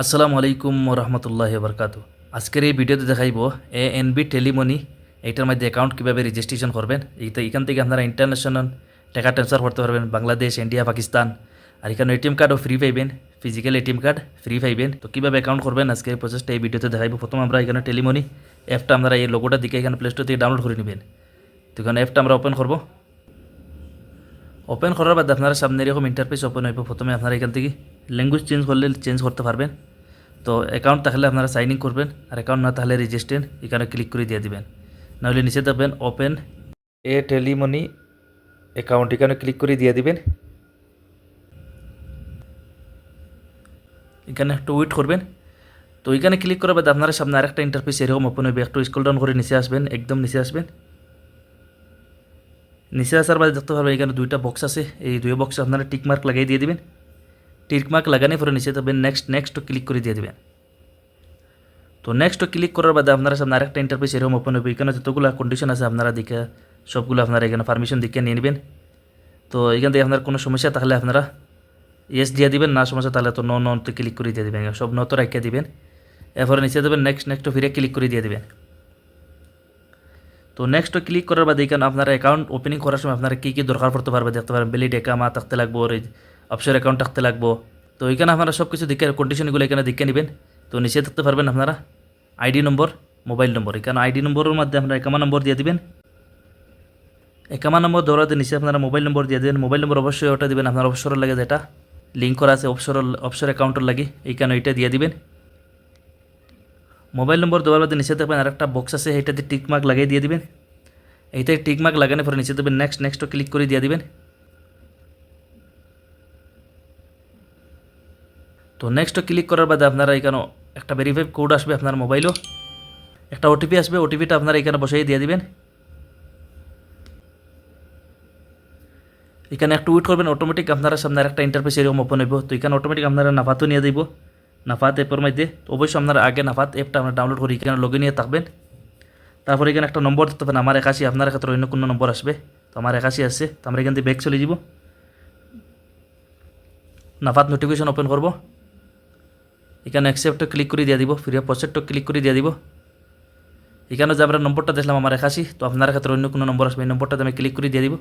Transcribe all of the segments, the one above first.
আসসালামু আলাইকুম রহমতুল্লাহ বরকাত আজকের এই ভিডিওতে দেখাইব এ এন বি টেলিমনি এইটার মধ্যে অ্যাকাউন্ট কীভাবে রেজিস্ট্রেশন করবেন, এইটা এখান থেকে আপনারা ইন্টারন্যাশনাল টাকা ট্রান্সফার করতে পারবেন, বাংলাদেশ, ইন্ডিয়া, পাকিস্তান। আর এখানে এটিএম কার্ডও ফ্রি পাইবেন ফিজিক্যাল এটিএম কার্ড ফ্রি পাইবেন। তো কীভাবে অ্যাকাউন্ট করবেন আজকে এই প্রসেসটা এই ভিডিওতে দেখাইব। প্রথম আমরা এখানে টেলিমনি অ্যাপটা আপনারা এই লোগোটা দিকে এখানে প্লে স্টোর থেকে ডাউনলোড করে নেবেন। তো এখানে অ্যাপটা আমরা ওপেন করব। ওপেন করার বাদে আপনারা সামনে এরকম ইন্টারফেস ওপেন হইব। প্রথমে আপনারা এখান থেকে ল্যাঙ্গুয়েজ চেঞ্জ করলে চেঞ্জ করতে পারবেন। তো অ্যাকাউন্ট থাকলে আপনারা সাইন ইন করবেন, আর অ্যাকাউন্ট না তাহলে রেজিস্ট্রেন এখানে ক্লিক করে দিয়ে দিবেন। নাহলে নিচে দেখবেন ওপেন এ টেলিমনি অ্যাকাউন্ট এখানে ক্লিক করে দিয়ে দিবেন। এখানে একটু ওয়েট করবেন। তো এখানে ক্লিক করার বাদে আপনারা সামনে আরেকটা ইন্টারফেস এরকম ওপেন হইবে, একটু স্কুল ডাউন করে নিচে আসবেন, একদম নিচে আসবেন। নিচে আসার বাদে দেখতে পারবেন এখানে দুইটা বক্স আছে, এই দুই বক্সে আপনারা টিক মার্ক লাগিয়ে দিয়ে দিবেন। টিক মার্ক লাগানোর পরে নিচে তবে নেক্সট নেক্সট ক্লিক করে দিয়ে দিবেন তো নেক্সট ক্লিক করার বাদে আপনারা সামনে আরেকটা ইন্টারফেস এরকম ওপেন হবে এখানে যতগুলো কন্ডিশন আছে আপনারা দিকে সবগুলো আপনারা এখানে পারমিশন দিকে নিয়ে নেবেন তো এখান থেকে আপনার কোনো সমস্যা তাহলে আপনারা ইয়েস দিয়ে দিবেন না সমস্যা তাহলে তো ন নতে ক্লিক করে দিয়ে দেবেন সব নত রাখিয়ে দিবেন এরপরে নিচে দেবেন নেক্সট নেক্সট ফিরে ক্লিক করে দিয়ে দেবেন তো নেক্সট ক্লিক করার বাদে এখানে আপনার অ্যাকাউন্ট ওপেনিং করার সময় আপনারা কী কী দরকার পড়তে পারবে দেখতে পারেন বেলিড একামা থাকতে লাগবো অফশোর অ্যাকাউন্ট থাকতে লাগবো। তো এখানে আপনারা সব কিছু দিকে কন্ডিশনগুলো এখানে দেখে নেবেন। তো নিচে থাকতে পারবেন আপনারা। আইডি নম্বর মোবাইল নম্বর এখানে আইডি নম্বরের মধ্যে আপনারা একামা নম্বর দিয়ে দিবেন। একামা নম্বর দৌড়াতে নিচে আপনারা মোবাইল নম্বর দিয়ে দেবেন। মোবাইল নম্বর অবশ্যই ওটা দেবেন, আপনার অবসরের লাগে যেটা। লিঙ্ক করা আছে, অবসর অবসর অ্যাকাউন্টের লাগে। এইখানে ওইটা দিয়ে দিবেন। মোবাইল নম্বর দেওয়ার বাদে নিচে দেখবেন আরেকটা বক্স আছে এইটাতে টিকমার্ক লাগিয়ে দিয়ে দিবেন। এইটাই টিকমার্ক লাগানোর পরে নিচে দেবেন নেক্সট নেক্সটও ক্লিক করে দিয়ে দিবেন। তো নেক্সট ক্লিক করার বাদে আপনারা এখানে একটা ভেরিফাই কোড আসবে আপনার মোবাইলও একটা ওটিপি আসবে ওটিপিটা আপনারা এখানে বসিয়ে দিয়ে দিবেন। এখানে একটু ওয়েট করবেন অটোমেটিক আপনারা সামনে একটা ইন্টারফেস এরকম ওপেন হইব। তো এখানে অটোমেটিক আপনারা নাফাতও নিয়ে দিব। নাফাত অ্যাপের মধ্যে। অবশ্যই আপনারা আগে নাফাত অ্যাপটা আপনারা ডাউনলোড করে এখানে লগে নিয়ে থাকবেন। তারপরে এখানে একটা নম্বর দিতে পারেন আমার একাশি, আপনার ক্ষেত্রে অন্য কোনো নম্বর আসবে। তো আমার একাশি আছে। তো আমরা এখান থেকে ব্যাক চলে যাব। নাফাত নোটিফিকেশন ওপেন করব। এখানে অ্যাকসেপ্টে ক্লিক করে দিয়ে দিব, ফ্রি প্রসেক্টও ক্লিক করে দিয়ে দিব। এখানে যে আমরা নম্বরটা দেখলাম আমার একাশি, তো আপনার ক্ষেত্রে অন্য কোনো নম্বর আসবে, এই নম্বরটাতে আমি ক্লিক করে দিয়ে দিব।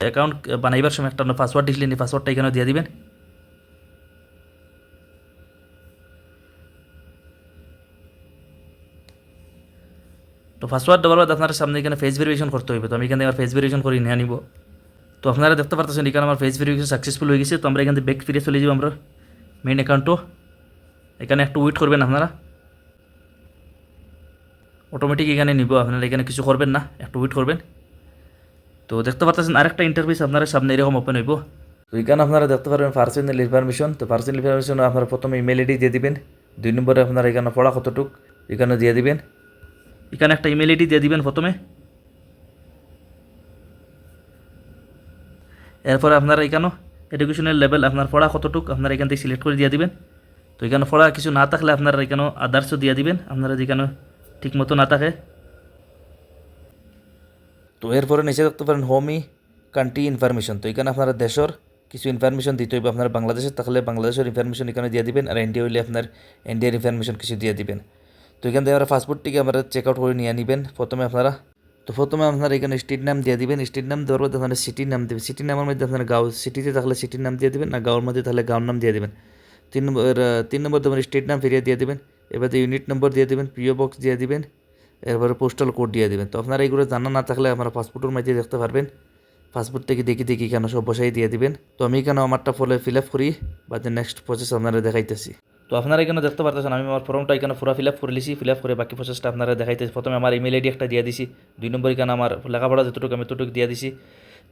অ্যাকাউন্ট বানাইবার সময় একটা পাসওয়ার্ড দিছিলেন, এই পাসওয়ার্ডটা এখানে দিয়ে দিবেন। তো পাসওয়ার্ড দেওয়ার বাদ আপনার সামনে এখানে ফেস ভেরিফিকেশন করতে হইবে, তো আমি এখানে আমার ফেস ভেরিফিকেশন করে নিয়ে নিব তো আপনারা দেখতে পারতেছেন, এখানে আমার ফেস ভেরিফিকেশন সাকসেসফুল হয়ে গেছে, তো আমরা এখান থেকে ব্যাক ফিরে চলে যাব আমরা মেইন অ্যাকাউন্টও এখানে একটু ওয়েট করবেন আপনারা। অটোমেটিক এখানে নিব, আপনারা এখানে কিছু করবেন না, একটু ওয়েট করবেন। তো দেখতে পারতেছেন আরেকটা ইন্টারভিউস আপনারা সামনে এরকম ওপেন হইব। তো এখানে আপনারা দেখতে পারবেন পার্সোনাল ইনফরমেশন তো পার্সোনাল ইনফরমেশন আপনারা প্রথমে ইমেল আইডি দিয়ে দিবেন। দুই নম্বরে আপনারা এখানে পড়া কতটুক, এখানে দিয়ে দিবেন। এখানে একটা ইমেল আইডি দিয়ে দিবেন প্রথমে। এরপরে আপনারা এখানেও এডুকেশনের লেভেল আপনার পড়া কতটুক, আপনারা এখান থেকে সিলেক্ট করে দিয়ে দিবেন। তো এখানে পড়া কিছু না থাকলে আপনারা এখানে আদার্সও দিয়ে দিবেন। আপনারা যেখানে ঠিক মতো না থাকে। তো এরপরে নিচে দেখতে পারেন হোমি কান্ট্রি ইনফরমেশন তো এখানে আপনারা দেশের কিছু ইনফরমেশন দিতে হইবে। আপনার বাংলাদেশে থাকলে বাংলাদেশের ইনফরমেশন এখানে দিয়ে দিবেন। আর ইন্ডিয়া হইলে আপনার ইন্ডিয়ার ইনফরমেশন কিছু দিয়ে দিবেন। তো এখান থেকে আমরা পাসপোর্টটিকে আমরা চেক আউট করে নিয়ে নেবেন প্রথমে আপনারা। তো প্রথমে আপনারা এখানে স্ট্রিট নাম দিয়ে দিবেন। স্ট্রিট নাম দেওয়ার মধ্যে আপনারা সিটির নাম দেবেন। সিটির নামের মধ্যে আপনার গাঁও সিটিতে থাকলে সিটির নাম দিয়ে দেবেন। না গাঁওর মধ্যে তাহলে গাঁওর নাম দিয়ে দেবেন। তিন নম্বর তিন নম্বর তোমার স্টেট নাম ফিরিয়ে দিয়ে দেবেন। এবারে ইউনিট নম্বর দিয়ে দেবেন পিও বক্স দিয়ে দিবেন, এরপরে পোস্টাল কোড দিয়ে দেবেন। তো আপনারা এইগুলো জানা না থাকলে আপনারা পাসপোর্টের মধ্যে দেখতে পারবেন। পাসপোর্ট থেকে দেখি দেখি কেন সব বসাই দিয়ে দিবেন। তো আমি কেন আমারটা ফলে ফিল আপ করি বা নেক্সট প্রসেস আপনারা দেখাইতেছি। তো আপনারা এখানে দেখতে পারতেছেন, আমি আমার ফর্মটা এখানে পুরো ফিল আপ করে লিছি ফিল আপ করে বাকি প্রসেসটা আপনারা দেখাইতেছি। প্রথমে আমার ইমেল আইডি একটা দিয়ে দিছি, দুই নম্বর এখানে আমার লেখাপড়া যতটুকু আমি ততটুকু দিয়ে দিছি।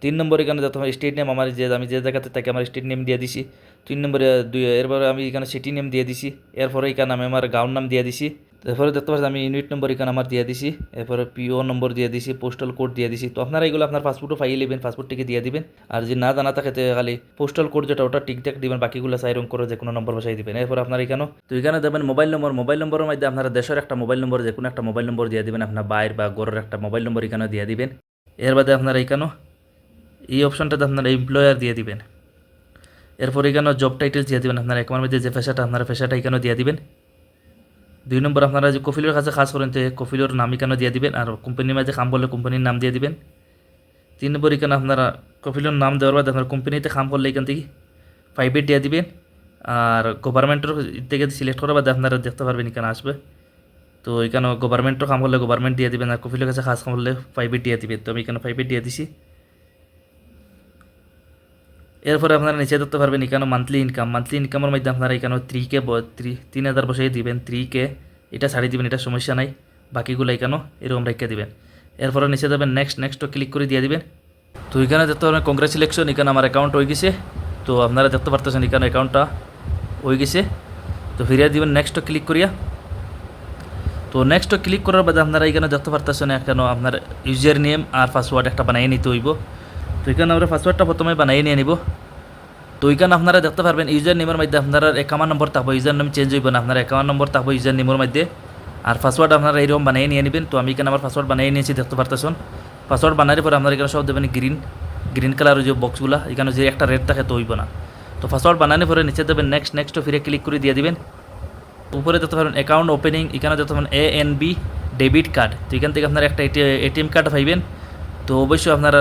তিন নম্বর এখানে যত আমার স্টেট নেম আমার যে, আমি যে জায়গাতে থাকি, আমার স্টেট নেম দিয়ে দিছি। তিন নম্বরে, দুই, এরপরে আমি এখানে সিটি নেম দিয়ে দিছি। এরপরে এখানে আমি আমার গাউন নাম দিয়ে দিছি। এরপরে দেখতে পাচ্ছি আমি ইউনিট নম্বর এখানে আমার দিয়ে দিছি। এরপরে পিও নম্বর দিয়ে দিছি পোস্টাল কোড দিয়ে দিছি। তো আপনারা এগুলো আপনার পাসপোর্টও পাইয়ে নেবেন পাসপোর্টটিকে দিয়ে দিবেন। আর যে না জানা থাকে খালি পোস্টাল কোড যেটা, ওটা ঠিকঠাক দিবেন, বাকিগুলো সাইরং করে যে কোনো নম্বর বসাই দিবেন। এরপর আপনার এখানে, তো এখানে দেবেন মোবাইল নম্বর মোবাইল নম্বরের মধ্যে আপনারা দেশের একটা মোবাইল নম্বর যে কোনো একটা মোবাইল নম্বর দিয়ে দিবেন। আপনার বাইর বা গড়ের একটা মোবাইল নম্বর এখানে দিয়ে দিবেন। এর বাদে আপনারা এখানেও এই অপশনটাতে আপনারা এমপ্লয়ার দিয়ে দিবেন। এরপর এখানে জব টাইটেল দিয়ে দিবেন। আপনার একাউন্টের মধ্যে যে পেশাটা, আপনার পেশাটা এখানে দিয়ে দিবেন। দুই নম্বর, আপনারা যে কফিলের কাছে কাজ করেন, তো কফিলের নাম এখানে দিয়ে দিবেন। আর কোম্পানির মাঝে কাম করলে কোম্পানির নাম দিয়ে দিবেন। তিন নম্বর, এখানে আপনারা কফিলের নাম দেওয়ার বাদে আপনার কোম্পানিতে কাম করলে এখান থেকে প্রাইভেট দিয়ে দিবেন। আর গভর্নমেন্টের থেকে সিলেক্ট করার বাদে আপনারা দেখতে পারবেন এখানে আসবে। তো এখানে গভর্নমেন্টও কাম করলে গভর্নমেন্ট দিয়ে দিবেন। আর কফিলের কাছে কাজ কাম করলে প্রাইভেট দিয়ে দিবেন। তো আমি এখানে প্রাইভেট দিয়ে দিছি। এরপরে আপনারা নিচে দেখতে পারবেন এখানে মান্থলি ইনকাম মান্থলি ইনকামের মধ্যে আপনারা এখানে থ্রি কে থ্রি তিন হাজার বসে দিবেন থ্রি কে এটা ছাড়িয়ে দিবেন, এটা সমস্যা নাই। বাকিগুলো এখানেও এরকম রেখে দিবেন। এরপরে নিচে যাবেন নেক্সট নেক্সটও ক্লিক করে দিয়ে দিবেন। তো এখানে দেখতে পারবেন কংগ্রেচুলেকশন এখানে আমার অ্যাকাউন্ট হয়ে গেছে। তো আপনারা দেখতে পারতেছেন এখানে অ্যাকাউন্টটা হয়ে গেছে। তো ফিরিয়ে দিবেন নেক্সটও ক্লিক করিয়া। তো নেক্সট ক্লিক করার বাদে আপনারা এখানে দেখতে পারতেছেন কেন আপনার ইউজার নেম আর পাসওয়ার্ড একটা বানিয়ে নিতে হইব। তো এখানে আমরা পাসওয়ার্ডটা প্রথমে বানিয়ে নিয়ে নিব। তো এখানে আপনারা দেখতে পারবেন ইউজার নেমের মধ্যে আপনার একাউন্ট নম্বর থাকব। ইউজার নেম চেঞ্জ হইব না আপনার অ্যাকাউন্ট নম্বর থাকব ইউজার নেমের মধ্যে। আর পাসওয়ার্ড আপনারা এইরকম বানিয়ে নিয়ে নেবেন। তো আমি এখানে আমার পাসওয়ার্ড বানিয়ে নিয়েছি দেখতে পারতেছেন পাসওয়ার্ড বানানোর পরে আপনার এখানে সব দেবেন গ্রিন গ্রিন কালারের যে বক্সগুলো এখানে যে একটা রেড থাকে তো হইব না তো পাসওয়ার্ড বানানোর পরে নিচে দেবেন নেক্সট নেক্সট ফিরে ক্লিক করে দিয়ে দিবেন। উপরে দেখতে পারবেন অ্যাকাউন্ট ওপেনিং এখানে দেখতে পারেন A N B debit card তো এখান থেকে আপনারা একটা এটিএম কার্ড পাইবেন। তো অবশ্যই আপনার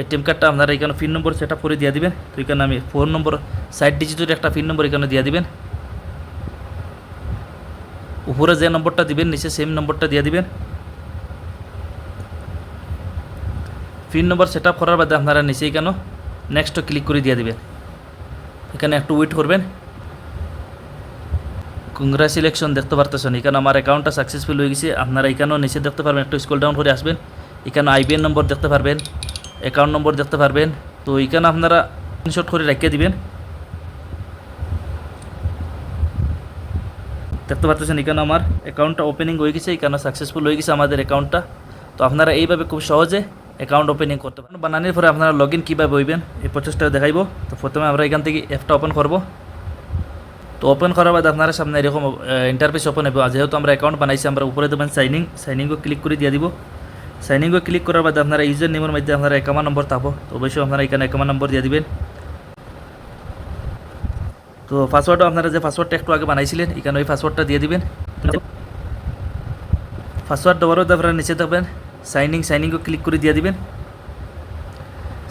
এটিএম কার্ডটা আপনারা এখানে পিন নম্বর সেট করে দিয়ে দিবেন। তো এখানে আমি ফোন নম্বর সাইড ডিজিটের একটা পিন নম্বর এখানে দিয়ে দিবেন। উপরে যে নম্বরটা দিবেন, নিচে সেম নম্বরটা দিয়ে দিবেন। পিন নম্বর সেট করার বাদে আপনারা নিচে এখানে নেক্সট ক্লিক করে দিয়ে দিবেন। এখানে একটু ওয়েট করবেন। কংগ্রাচুলেকশন দেখতে পারতেছেন। এখানে আমার অ্যাকাউন্টটা সাকসেসফুল হয়ে গেছে। আপনারা এখানেও নিচে দেখতে পারবেন, একটু স্কুল ডাউন করে আসবেন। এখানে আইবিএন নম্বর দেখতে পারবেন। অ্যাকাউন্ট নম্বর দেখতে পারবেন। তো এখানে আপনারা স্ক্রিনশট করে রেখে দিবেন। দেখতে পারতেছেন এখানে আমার অ্যাকাউন্টটা ওপেনিং হয়ে গেছে, এখানে সাকসেসফুল হয়ে গেছে আমাদের অ্যাকাউন্টটা তো আপনারা এইভাবে খুব সহজে অ্যাকাউন্ট ওপেনিং করতে পারেন বানানোর পরে আপনারা লগ ইন কীভাবে হইবেন, এই প্রচেষ্টা দেখাইব। তো প্রথমে আমরা এখান থেকে অ্যাপটা ওপেন করব। তো ওপেন করার বাদে আপনারা সামনে এরকম ইন্টারফেস ওপেন হবে। যেহেতু আমরা অ্যাকাউন্ট বানাইছি, আমরা উপরে দেবেন সাইনিং সাইনিংও ক্লিক করে দিয়ে দিব। সাইনিংও ক্লিক করার বাদে আপনারা ইউজার নেমের মধ্যে আপনারা অ্যাকাউন্ট নম্বর থাকব তো অবশ্যই আপনারা এখানে অ্যাকাউন্ট নম্বর দিয়ে দিবেন। তো পাসওয়ার্ডও আপনারা যে পাসওয়ার্ডটা একটু আগে বানাইছিলেন, এখানে ওই পাসওয়ার্ডটা দিয়ে দিবেন। পাসওয়ার্ড দেওয়ারও আপনারা নিচে থাকবেন সাইনিং সাইনিংও ক্লিক করে দিয়ে দিবেন।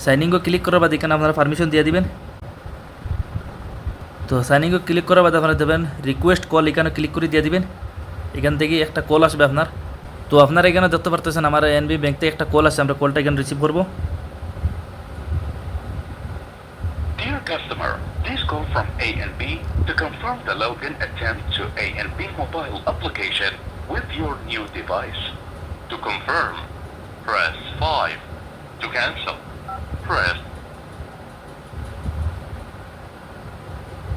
সাইনিংও ক্লিক করার বাদে এখানে আপনারা পারমিশন দিয়ে দিবেন। তো সাইনিংও ক্লিক করার বাদে আপনারা দেবেন রিকোয়েস্ট কল এখানে ক্লিক করে দিয়ে দিবেন। এখান থেকে একটা কল আসবে আপনার। তো আপনারা এখানে দেখতে পারতেছেন আমার এনবি ব্যাংক থেকে একটা কল আসছে আমরা কলটা এখানে রিসিভ করবো Dear customer, please call from ANB to confirm the login attempt to ANB mobile application with your new device. To confirm, press 5. To cancel, press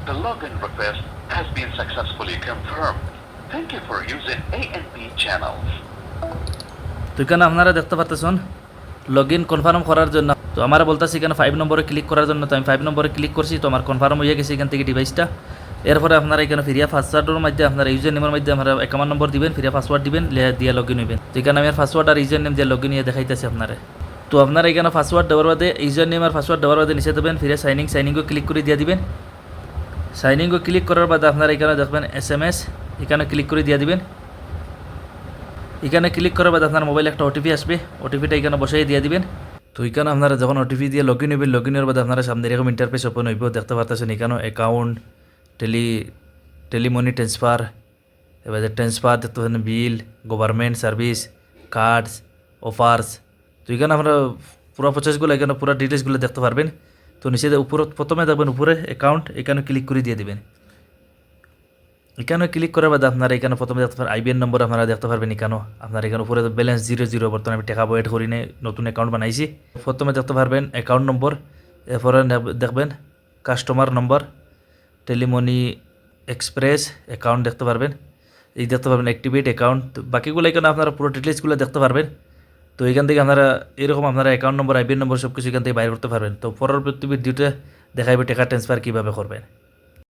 The login request has been successfully confirmed. Thank you for using ANB channels. তো এখানে আপনারা দেখতে পারতেছেন log in confirm করার জন্য। তো আমার বলতেছি এখানে ফাইভ নম্বরে ক্লিক করার জন্য। তো আমি ফাইভ নম্বরে ক্লিক করছি, তো আমার কনফার্ম হয়ে গেছে এখান থেকে ডিভাইসটা এরপরে আপনারা এখানে ফিরিয়া পাসওয়ার্ডের মধ্যে আপনারা ইউজার নেমের মধ্যে আপনারা অ্যাকাউন্ট নম্বর দিবেন ফিরিয়া পাসওয়ার্ড দিবেন দিয়ে লগ ইন হইবেন। তো এখানে আমি পাসওয়ার্ড আর ইউজার নেম দিয়ে লগ ইন হয়ে দেখাইতেছি আপনারা। তো আপনারা এখানে পাসওয়ার্ড দেওয়ার বাদে ইউজার নেম আর পাসওয়ার্ড দেওয়ার বাদে নিচে দেবেন ফিরে সাইনিং সাইনিংও ক্লিক করে দিয়ে দিবেন। সাইনিংও ক্লিক করার বাদে আপনারা এখানে দেখবেন এস এম এস এখানে ক্লিক করে দিয়ে দিবেন। এখানে ক্লিক করার বাদে আপনার মোবাইলে একটা ওটিপি আসবে। ওটিপিটা এখানে বসাই দিয়ে দিবেন। তো এখানে আপনারা যখন ওটিপি দিয়ে লগ ইন হইবেন লগ ইনের বাদে আপনারা সামনে এরকম ইন্টারফেস ওপেন হইব দেখতে পারতেছেন। এখানেও অ্যাকাউন্ট টেলি টেলিমনি ট্রান্সফার এবারে ট্রান্সফার দেখতে পাচ্ছেন bill government service cards offers তো এখানে আমরা পুরো প্রসেসগুলো এখানে পুরো ডিটেলসগুলো দেখতে পারবেন। তো নিচে উপর প্রথমে দেখবেন উপরে অ্যাকাউন্ট এখানে ক্লিক করে দিয়ে দিবেন। এখানে ক্লিক করার বাদে আপনারা এখানে প্রথমে দেখতে পারেন আইবিএন নম্বর আপনারা দেখতে পারবেন এখানেও। আপনার এখানে উপরে ব্যালেন্স জিরো জিরো বর্তমানে আমি টাকা বয়েট করি নতুন অ্যাকাউন্ট বানাইছি। প্রথমে দেখতে পারবেন অ্যাকাউন্ট নম্বর এরপরে দেখবেন customer number Telemoney express account দেখতে পারবেন। এই দেখতে পারবেন অ্যাক্টিভেট অ্যাকাউন্ট বাকিগুলো এখানে আপনারা পুরো ডিটেলসগুলো দেখতে পারবেন। তো এখান থেকে আপনারা এরকম আপনারা অ্যাকাউন্ট নম্বর আইবিএন নম্বর সব কিছু এখান থেকে বাইর করতে পারবেন। তো পরবর্তী ভিডিওতে দেখাইবে টাকা ট্রান্সফার কীভাবে করবেন।